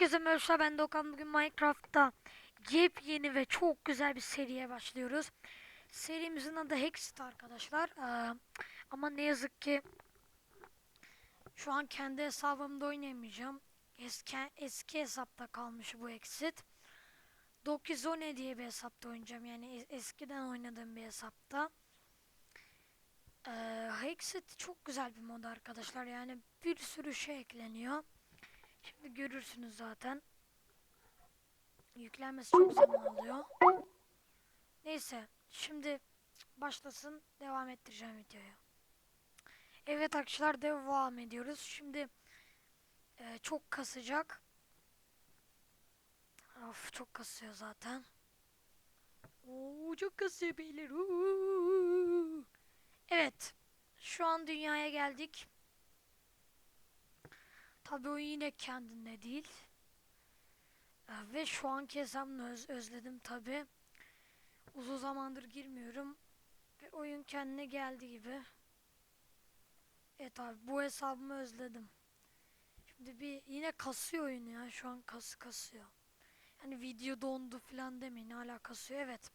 Herkese merhaba ben Dokan bugün Minecraft'ta yepyeni ve çok güzel bir seriye başlıyoruz. Serimizin adı Hexit arkadaşlar. Ee, ama ne yazık ki şu an kendi hesabımda oynayamayacağım. Eski, eski hesapta kalmış bu Exit. Dokizone diye bir hesapta oynayacağım. Yani es- eskiden oynadığım bir hesapta. Ee, Hexit çok güzel bir mod arkadaşlar. Yani bir sürü şey ekleniyor. Şimdi görürsünüz zaten. Yüklenmesi çok zaman alıyor. Neyse şimdi başlasın devam ettireceğim videoyu. Evet arkadaşlar devam ediyoruz. Şimdi e, çok kasacak. Of çok kasıyor zaten. Oo çok kasıyor beyler. Uuu. Evet. Şu an dünyaya geldik. Tabii o yine kendinde değil. Ee, Ve şu anki hesabımı öz- özledim tabii. Uzun zamandır girmiyorum. Ve oyun kendine geldi gibi. Evet abi bu hesabımı özledim. Şimdi bir yine kasıyor oyun ya. Şu an kası kasıyor. Hani video dondu falan demeyin hala kasıyor. Evet.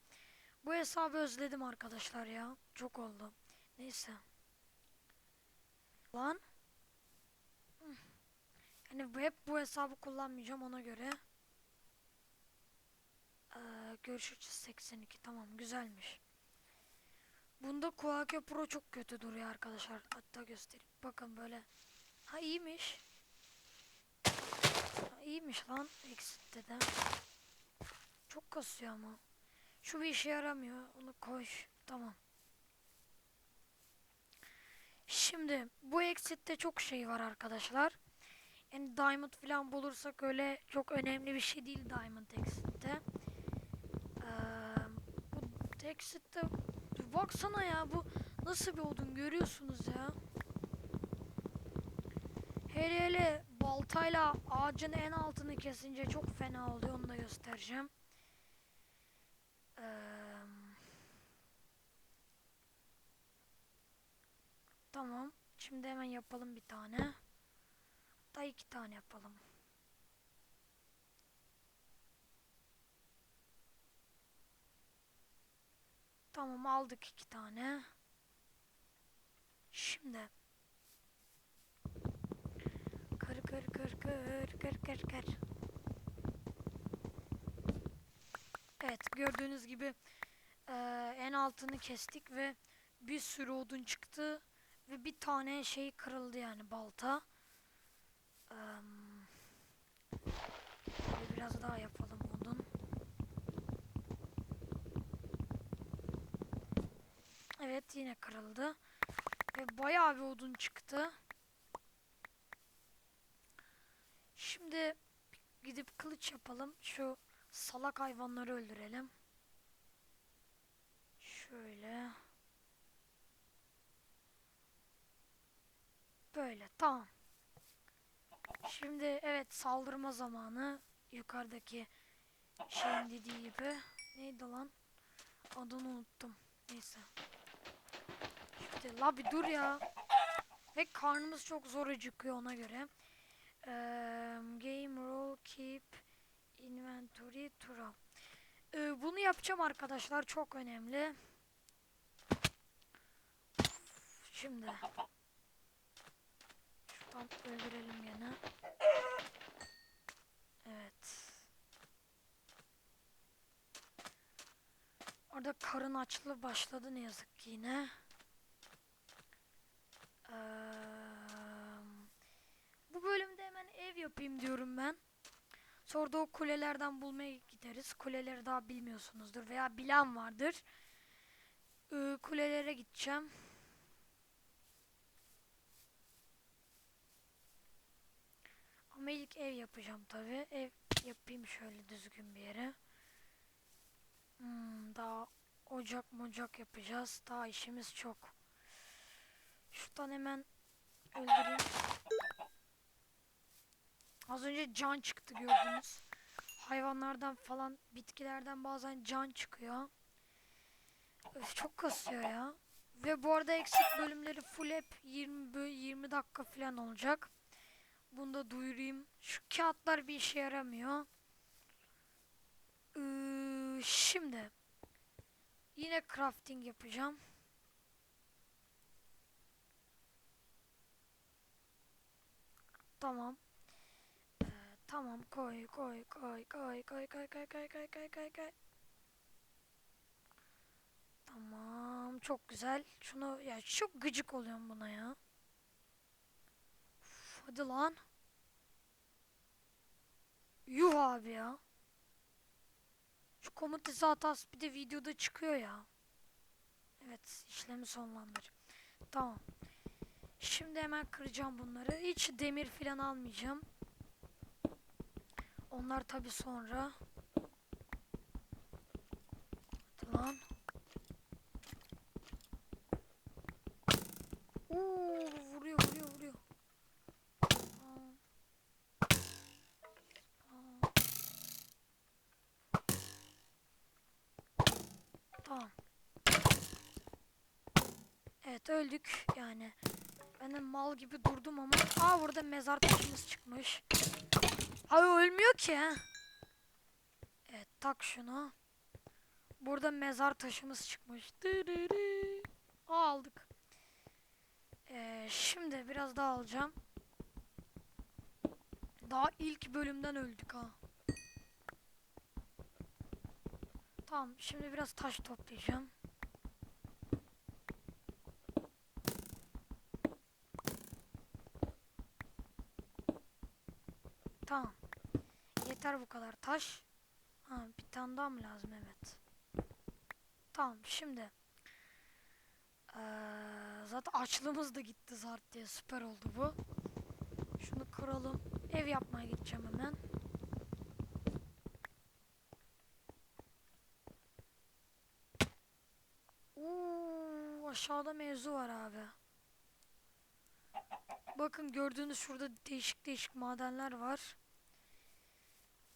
Bu hesabı özledim arkadaşlar ya. Çok oldu. Neyse. Lan. Yani bu hep bu hesabı kullanmayacağım ona göre. Ee, görüş açısı 82 tamam güzelmiş. Bunda Quake Pro çok kötü duruyor arkadaşlar. Hatta göstereyim. Bakın böyle. Ha iyiymiş. Ha, iyiymiş lan. Exit'te de. Çok kasıyor ama. Şu bir işe yaramıyor. Onu koy. Tamam. Şimdi bu Exit'te çok şey var arkadaşlar. Yani diamond falan bulursak öyle çok önemli bir şey değil diamond exit'te. Ee, bu exit'te baksana ya bu nasıl bir odun görüyorsunuz ya. Hele hele baltayla ağacın en altını kesince çok fena oluyor onu da göstereceğim. Ee, tamam. Şimdi hemen yapalım bir tane. İki tane yapalım. Tamam aldık iki tane. Şimdi kır kır kır kır kır kır kır. Evet gördüğünüz gibi eee, en altını kestik ve bir sürü odun çıktı ve bir tane şey kırıldı yani balta. Şöyle biraz daha yapalım odun. Evet yine kırıldı. Ve bayağı bir odun çıktı. Şimdi gidip kılıç yapalım. Şu salak hayvanları öldürelim. Şöyle. Böyle tamam. Şimdi evet saldırma zamanı. Yukarıdaki şeyin dediği gibi. Neydi lan? Adını unuttum. Neyse. Şimdi la bir dur ya. Ve karnımız çok zor acıkıyor ona göre. Eee, game roll keep inventory true. Eee, bunu yapacağım arkadaşlar çok önemli. Şimdi şuradan öldürelim gene. Evet. Orada karın açlığı başladı ne yazık ki yine. Eee, bu bölümde hemen ev yapayım diyorum ben. Sonra da o kulelerden bulmaya gideriz. Kuleleri daha bilmiyorsunuzdur veya bilen vardır. Eee, kulelere gideceğim. Ama ilk ev yapacağım tabi. Ev yapayım şöyle düzgün bir yere. Hmm, daha ocak mocak yapacağız. Daha işimiz çok. Şuradan hemen öldüreyim. Az önce can çıktı gördünüz. Hayvanlardan falan bitkilerden bazen can çıkıyor. Öf, çok kasıyor ya. Ve bu arada eksik bölümleri full hep 20 bö- 20 dakika falan olacak. Bunu da duyurayım. Şu kağıtlar bir işe yaramıyor. Ee, şimdi yine crafting yapacağım. Tamam. Ee, tamam koy koy koy koy koy koy koy koy koy koy koy koy. Tamam çok güzel. Şunu ya çok gıcık oluyorum buna ya. Hadi lan. Yuh abi ya. Şu komut izi hatası bir de videoda çıkıyor ya. Evet işlemi sonlandır. Tamam. Şimdi hemen kıracağım bunları. Hiç demir filan almayacağım. Onlar tabi sonra. Hadi lan. Oo, vuruyor vuruyor vuruyor. Aa. Aa. Tamam. Evet öldük yani. Ben de mal gibi durdum ama. Aa burada mezar taşımız çıkmış. Ay ölmüyor ki. Evet tak şunu. Burada mezar taşımız çıkmış. Aldık. Ee, şimdi biraz daha alacağım. Daha ilk bölümden öldük ha. Tamam şimdi biraz taş toplayacağım. Tamam. Yeter bu kadar taş. Ha, bir tane daha mı lazım? Evet. Tamam şimdi. Eee, zaten açlığımız da gitti zart diye süper oldu bu. Şunu kıralım. Ev yapmaya gideceğim hemen. Uuu aşağıda mevzu var abi. Bakın gördüğünüz şurada değişik değişik madenler var.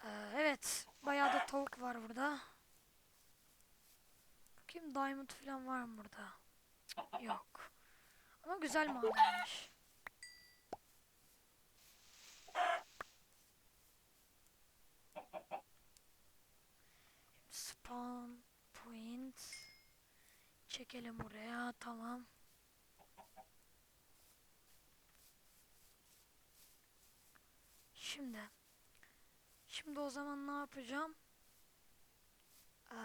Ee, evet bayağı da tavuk var burada. Bakayım diamond falan var mı burada? Yok. Ama güzel madenmiş. Spawn. Çekelim buraya. Tamam. Şimdi. Şimdi o zaman ne yapacağım? Eee,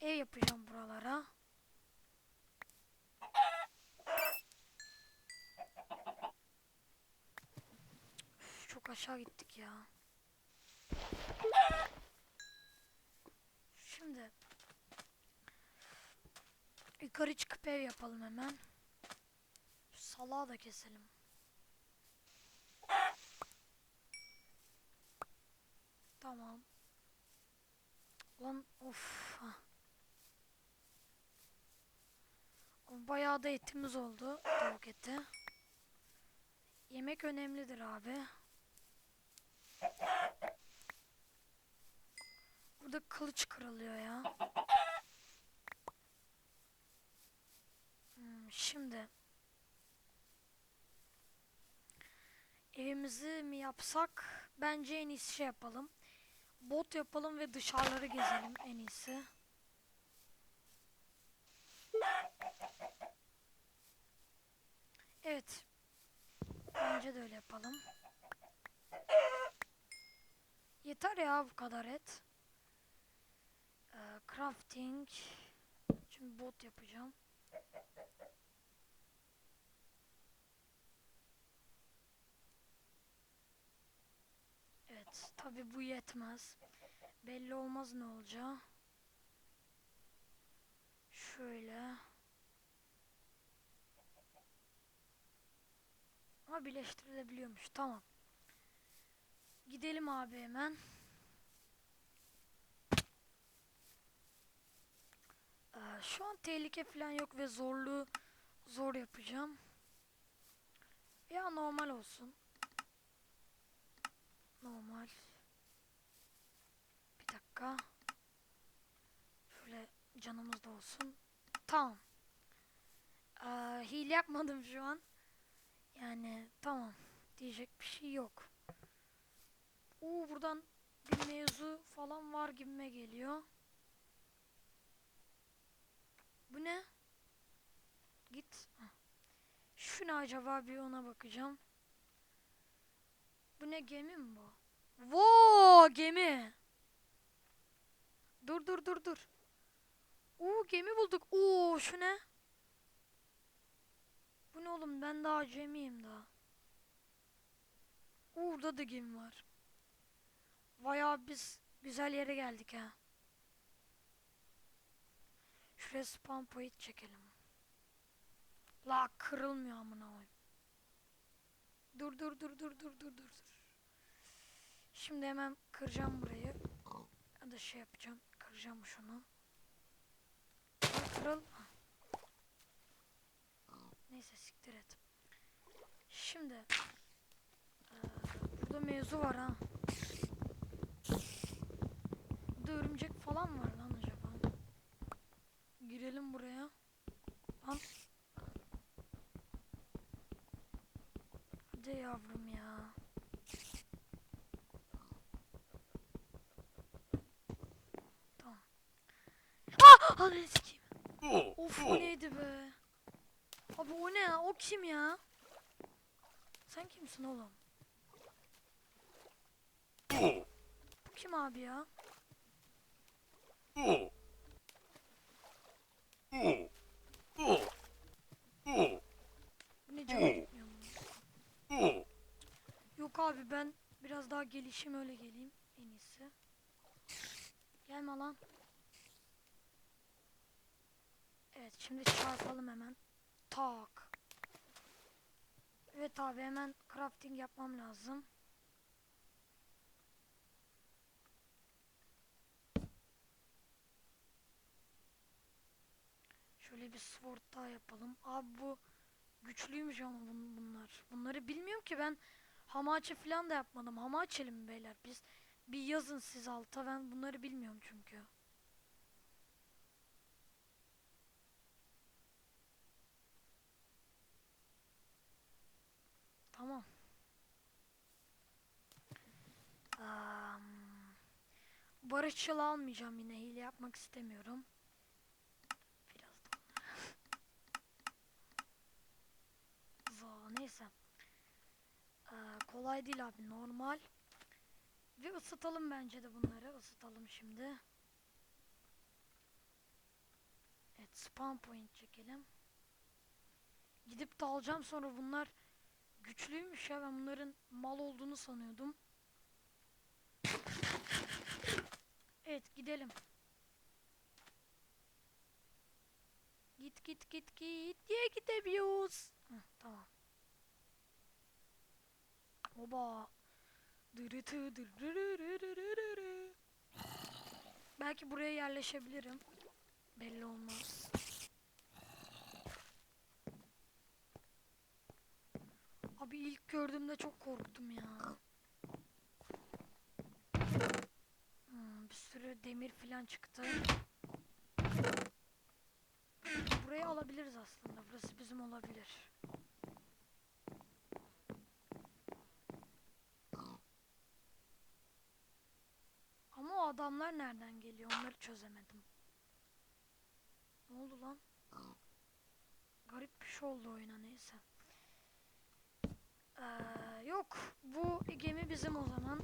ev yapacağım buralara. Üf, çok aşağı gittik ya. Şimdi yukarı çıkıp ev yapalım hemen. Salağı da keselim. Tamam. Lan of. Bayağı da etimiz oldu. Tavuk eti. Yemek önemlidir abi. Burada kılıç kırılıyor ya. Hmm, şimdi evimizi mi yapsak? Bence en iyisi şey yapalım. Bot yapalım ve dışarıları gezelim en iyisi. Evet. Bence de öyle yapalım. Yeter ya bu kadar et. Ee, crafting. Şimdi bot yapacağım. Evet, tabi bu yetmez. Belli olmaz ne olacağı. Şöyle. Ama birleştirilebiliyormuş. Tamam. Gidelim abi hemen. Ee, şu an tehlike falan yok ve zorluğu zor yapacağım. Ya normal olsun. Normal. Bir dakika. Şöyle canımız da olsun. Tamam. Ee, hile yapmadım şu an. Yani tamam. Diyecek bir şey yok. Uuu buradan bir mevzu falan var gibime geliyor. Bu ne? Git. Hah. Şu ne acaba bir ona bakacağım. Bu ne gemi mi bu? Voo gemi. Dur dur dur dur. Oo gemi bulduk. Oo şu ne? Bu ne oğlum ben daha acemiyim daha. Oo, Burada da gemi var. Vay abi biz güzel yere geldik ha. Şuraya spawn point çekelim. La kırılmıyor amına koyayım. Dur dur dur dur dur dur dur. Şimdi hemen kıracağım burayı. Ya da şey yapacağım. Kıracağım şunu. Kırıl. Hah. Neyse siktir et. Şimdi burada mevzu var ha. Burada örümcek falan var lan acaba. Girelim buraya. Lan. Hadi yavrum ya. Tamam. Ah! Ananı sikeyim. Of o neydi be? Abi o ne ya? O kim ya? Sen kimsin oğlum? Bu kim abi ya? Bu ne canı gitmiyor mu? Yok abi ben biraz daha gelişim öyle geleyim en iyisi. Gelme lan. Evet şimdi çarpalım hemen. Tak. Evet abi hemen crafting yapmam lazım. Şöyle bir sword daha yapalım. Abi bu güçlüymüş ama bun- bunlar. Bunları bilmiyorum ki ben hamachi falan da yapmadım. Hamachi'li mi beyler biz? Bir yazın siz alta ben bunları bilmiyorum çünkü. Tamam. Am, barışçıl almayacağım yine hile yapmak istemiyorum. Biraz da Za neyse. Ee, kolay değil abi normal. Ve ısıtalım bence de bunları. Isıtalım şimdi. Evet spawn point çekelim. Gidip de sonra bunlar güçlüymüş ya ben bunların mal olduğunu sanıyordum. Evet gidelim. Git git git git diye gidemiyoruz. Hı, tamam. Oba. Belki buraya yerleşebilirim. Belli olmaz. Abi ilk gördüğümde çok korktum ya. Hmm, bir sürü demir falan çıktı. Burayı alabiliriz aslında. Burası bizim olabilir. Ama o adamlar nereden geliyor? Onları çözemedim. Ne oldu lan? Garip bir şey oldu oyuna neyse. Ee, yok. Bu gemi bizim o zaman.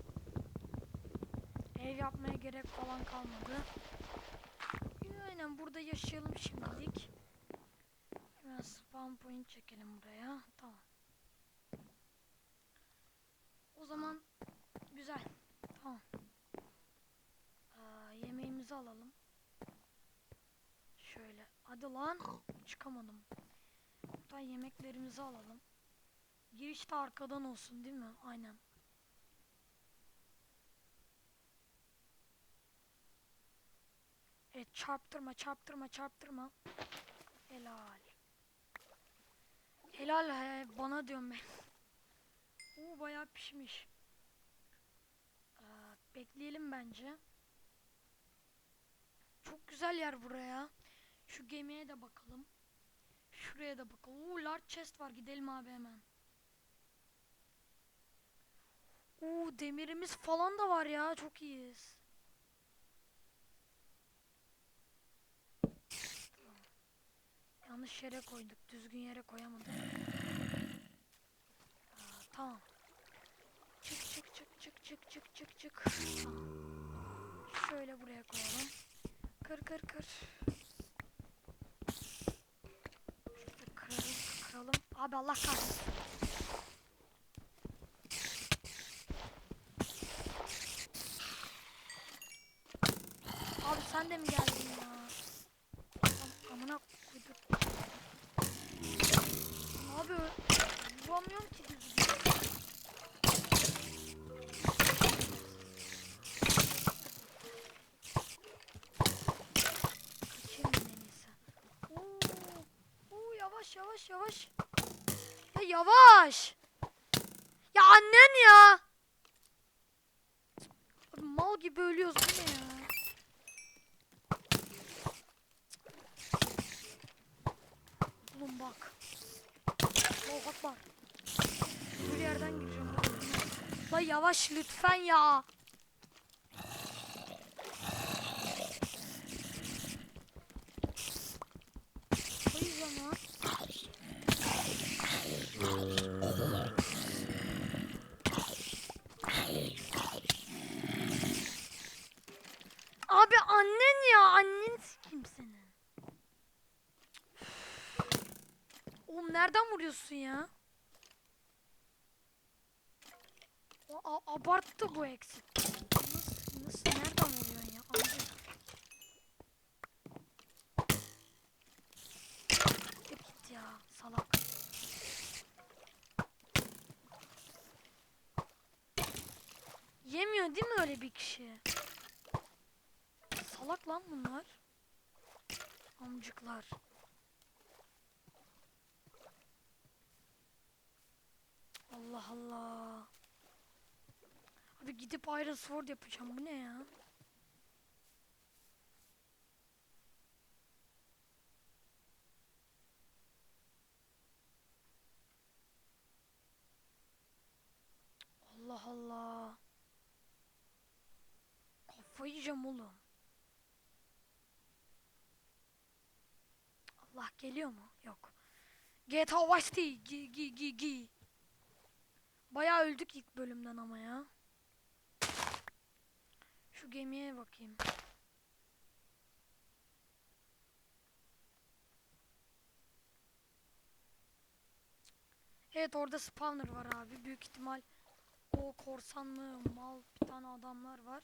Ev yapmaya gerek falan kalmadı. Aynen burada yaşayalım şimdilik. Hemen spawn point çekelim buraya. Tamam. O zaman güzel. Tamam. Aa, yemeğimizi alalım. Şöyle. Hadi lan. Çıkamadım. Buradan yemeklerimizi alalım. Giriş de arkadan olsun değil mi? Aynen. Çarptırma çarptırma çarptırma. Helal. Helal he, bana diyorum ben. Oo bayağı pişmiş. Ee, bekleyelim bence. Çok güzel yer buraya. Şu gemiye de bakalım. Şuraya da bakalım. Oo large chest var gidelim abi hemen. Oo demirimiz falan da var ya çok iyiyiz. Yanlış yere koyduk. Düzgün yere koyamadık. Aa, tamam. Çık çık çık çık çık çık çık çık. Şöyle buraya koyalım. Kır kır kır. Şurada kıralım kıralım. Abi Allah kahretsin. Abi sen de mi geldin ya? Am- amına koyduk. Abi vuramıyorum ki düzgün. Yavaş yavaş yavaş. Ya yavaş. Ya annen ya. Abi mal gibi ölüyoruz bu ne ya? Oğlum bak. Akbar. Bir yerden gireceğim. La yavaş lütfen ya. Abi annen ya annen kim senin? Oğlum nereden vuruyorsun ya? A- abarttı bu eksik. Nasıl, nasıl nereden vuruyorsun ya? Amca. Git ya salak. Yemiyor değil mi öyle bir kişi? Salak lan bunlar. Amcıklar. Allah Allah. Abi gidip Iron Sword yapacağım. Bu ne ya? Allah Allah. Kafayı yiyeceğim oğlum. Allah geliyor mu? Yok. GTA Vice City. Gi gi gi gi. Bayağı öldük ilk bölümden ama ya. Şu gemiye bakayım. Evet orada spawner var abi. Büyük ihtimal o korsanlı mal bir tane adamlar var.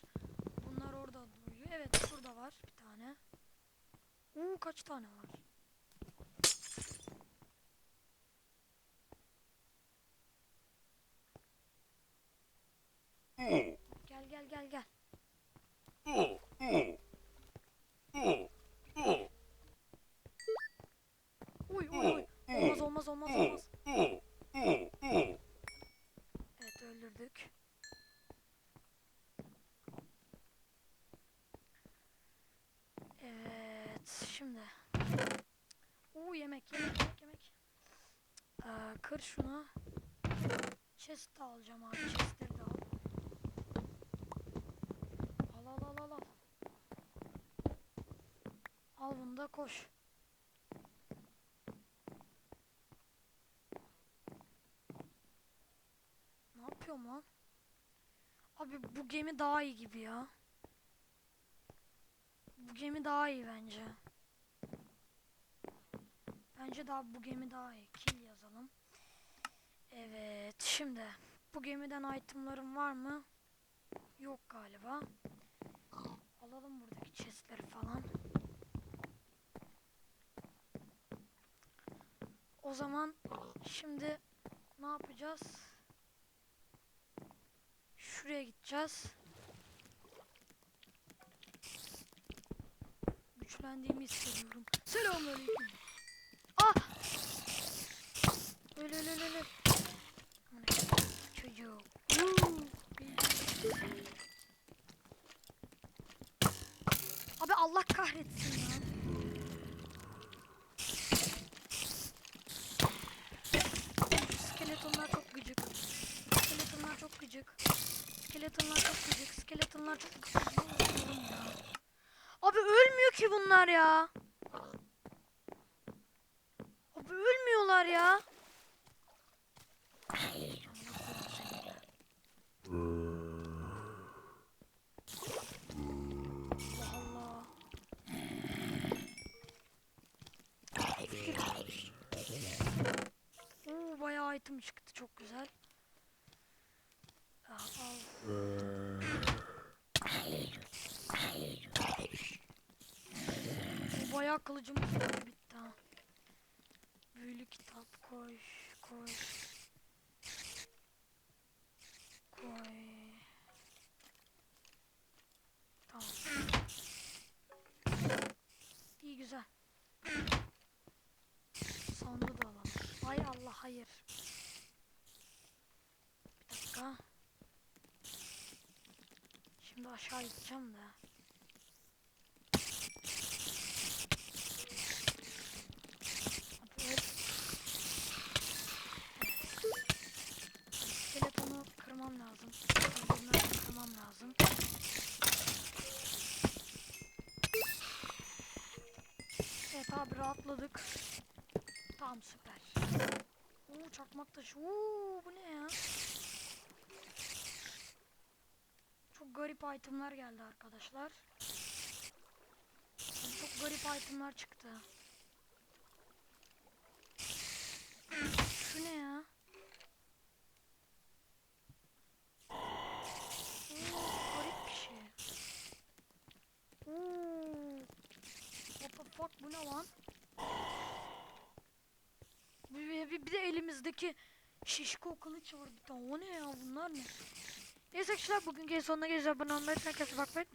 Bunlar orada duruyor. Evet şurada var bir tane. Uuu kaç tane var? Gel gel gel gel. Uy uy uy. Olmaz olmaz olmaz olmaz. Evet öldürdük. Evet şimdi. Uuu yemek yemek yemek yemek. Ee, kır şunu. Chest alacağım abi. Chestleri Al bunu da koş. Ne yapıyorum lan? Abi bu gemi daha iyi gibi ya. Bu gemi daha iyi bence. Bence daha bu gemi daha iyi. Kill yazalım. Evet şimdi bu gemiden itemlarım var mı? Yok galiba. Alalım buradaki chestleri falan. O zaman şimdi ne yapacağız? Şuraya gideceğiz. Güçlendiğimi hissediyorum. Selamünaleyküm. Ah! Öl öl öl öl. Abi Allah kahretsin ya. Skeletonlar çok gıcık. Skeletonlar çok ya. Abi ölmüyor ki bunlar ya. Abi ölmüyorlar ya. Allah Allah. Oo bayağı item çıktı çok güzel. Aa, al. Kılıcımız var bitti ha. Büyülü kitap koy koy. Koy. Tamam. İyi güzel. Sandığı da alalım. Hay Allah hayır. Bir dakika. Şimdi aşağı gideceğim de. Abi rahatladık. Tamam süper. Oo çakmak taşı. Oo bu ne ya? Çok garip itemler geldi arkadaşlar. Çok garip itemler çıktı. Şu ne ya? Oo, garip bir şey. Oo. What the fuck bu ne lan? Bir, bir, bir elimizdeki şişko kılıç var bir tane. O ne ya bunlar ne? Neyse arkadaşlar bugün sonuna geleceğiz. Abone olmayı, herkese unutmayın.